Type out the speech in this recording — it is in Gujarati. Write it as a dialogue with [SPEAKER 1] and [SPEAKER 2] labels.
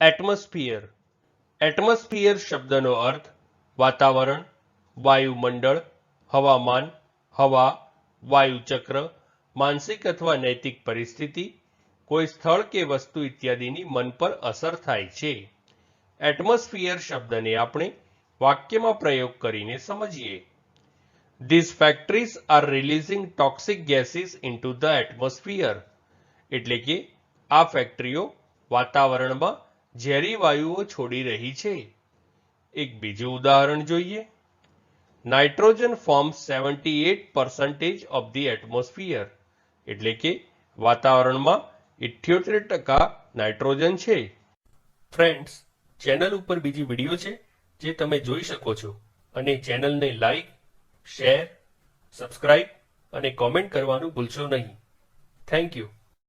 [SPEAKER 1] એટમોસ્ફિયર એટમોસ્ફિયર શબ્દનો અર્થ વાતાવરણ, વાયુમંડળ, હવામાન, હવા, વાયુચક્ર, માનસિક અથવા નૈતિક પરિસ્થિતિ, કોઈ સ્થળ કે વસ્તુ ઇત્યાદિની મન પર અસર થાય છે. એટમોસ્ફિયર શબ્દને આપણે વાક્યમાં પ્રયોગ કરીને સમજીએ. This factories are releasing toxic gases into the atmosphere એટલે કે આ ફેક્ટરીઓ વાતાવરણમાં ઝેરી વાયુઓ છોડી રહી છે. એક બીજું ઉદાહરણ જોઈએ. Nitrogen forms seventy eight percentage of the atmosphere, એટલે કે વાતાવરણમાં ઇઠ્યોતેર ટકા નાઇટ્રોજન છે. ફ્રેન્ડ્સ, ચેનલ ઉપર બીજી વીડિયો છે જે તમે જોઈ શકો છો. અને ચેનલને લાઈક, શેર, સબસ્ક્રાઇબ અને કોમેન્ટ કરવાનું ભૂલશો નહીં. Thank you.